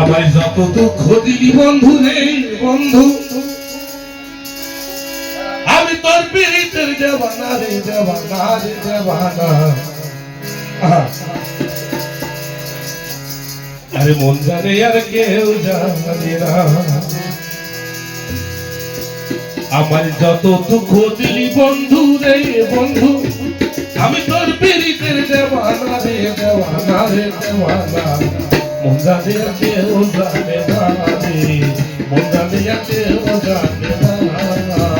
আমায় যত দুঃখ দিলি বন্ধু রে বন্ধু। আমি তোর পীড়িতের দেবানা রে দেবানা রে দেবানা আরে মন জানে আর কেউ জানে না। আমার যত দুঃখ দিলি বন্ধু রে বন্ধু, আমি তোর পীড়িতের দেওয়ানা রে দেওয়ানা রে দেওয়ানা। মন জানে আর কেউ জানে না রে। মন জানে আর জানে না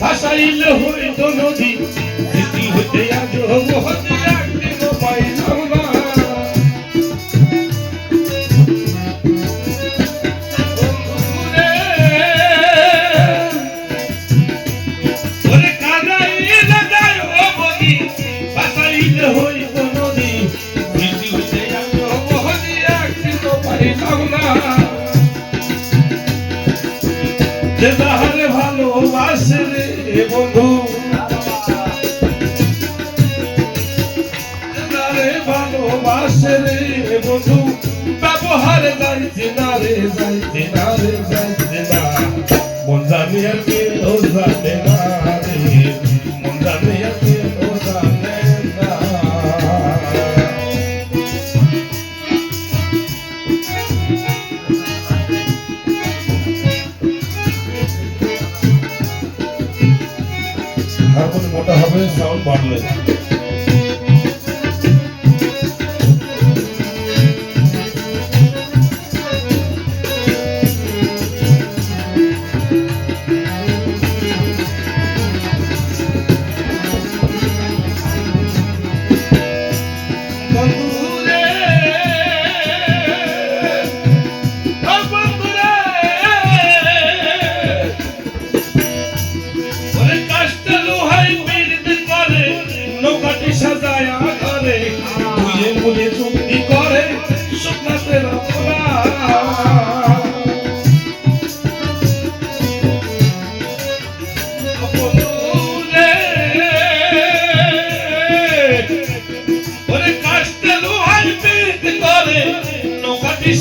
ভাসাইলে হইতো নদী। স্মৃতি হতে আজ হতে একদিন পাইলাম না। যে তাহারে ভালোবাসে রে বন্ধু। তাহারে ভালোবাসে রে বন্ধু, ব্যবহারে যাইতে না রে যাইতে না রে যাইতে না মন জানি আর কেউ জানে না। sound bottle.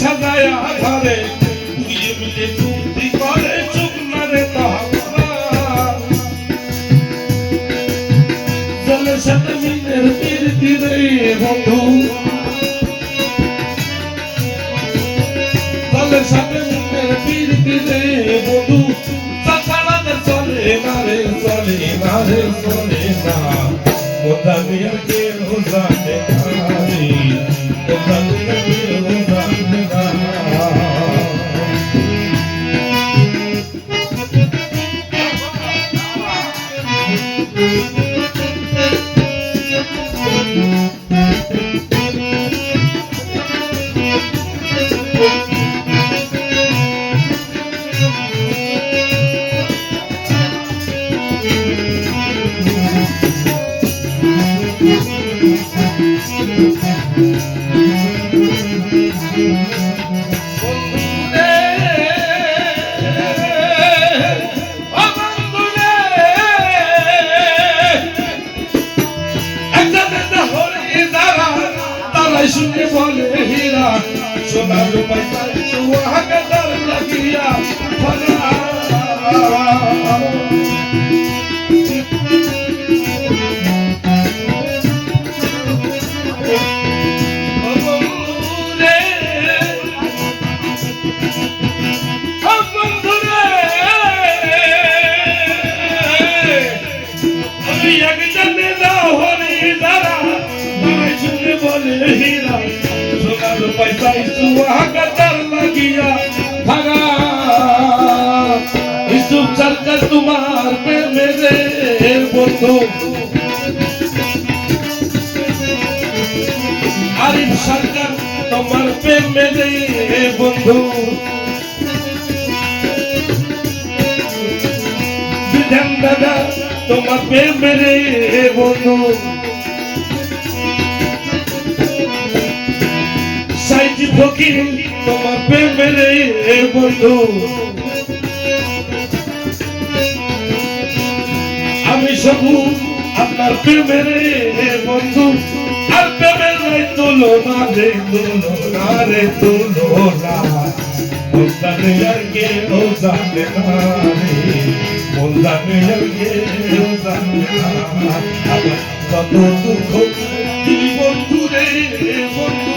সাজায়া ঘরে। তুই মুলে চুক্তি করে শুকনাতে রপনা জলের সাথে মিলের প্রীতি রে বন্ধু। জলের সাথে মিলের প্রীতি রে বন্ধু। শুনে বলে হীরা, সোনার সুহাগে লাগিয়া ফলা। পয়সায় সুহাগে তার লাগিয়া ভাগা ইসুফ সরকার তোমার প্রেমে রে বন্ধু দাদা তোমার প্রেমে রে বন্ধু। ফকির, তোমার প্রেমে রে বন্ধু। আমি সবু আপনার প্রেমের বন্ধু। আর প্রেমের রে তুলনা রে তুলনা। মোল্লানে আর কেউ জানে না রে মোল্লানে আর কেউ জানে না আমার কত দুঃখ বন্ধু রে বন্ধু?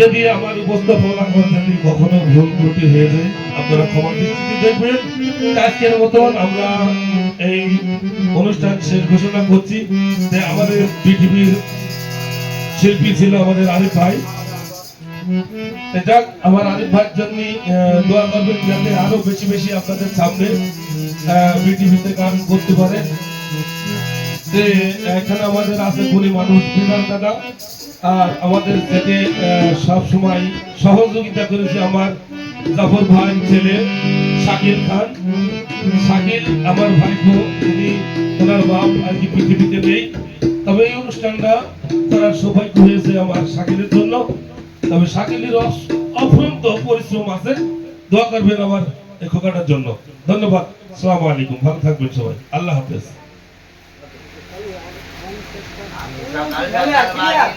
যদি আমার উপস্থাপনা যদি কখনো ভুল ত্রুটি হয়ে যায়, আপনারা ক্ষমা দৃষ্টিতে দেখবেন। আজকের মতন আমরা এই অনুষ্ঠান শেষ ঘোষণা করছি। যে আমাদের পৃথিবীর শিল্পী ছিল আমাদের আরিফ ভাই। যাক, আমার আরিফ ভাইয়ের জন্য দোয়া করবেন যাতে আরও বেশি বেশি আপনাদের সামনে পৃথিবীতে গান করতে পারে। এখানে আমাদের আছে গুণী মানুষ বিমান দাদা। আর আমাদের থেকে সব সময় সহযোগিতা করেছে আমার জাফর ভাই ছেলে শাকিল খান। শাকিল আমার ভাইপো তিনি ওনার বাপ আর কি পৃথিবীতে নেই। তবে এই অনুষ্ঠানটা করার সৌভাগ্য হয়েছে আমার শাকিলের জন্য। তবে শাকিলের অফুরন্ত পরিশ্রম আছে। দোয়া করবেন আমার খোকাটার জন্য। ধন্যবাদ। সালাম আলাইকুম। ভালো থাকবেন সবাই। আল্লাহ হাফেজ।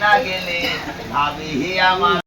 না গেলে ভাবি আমার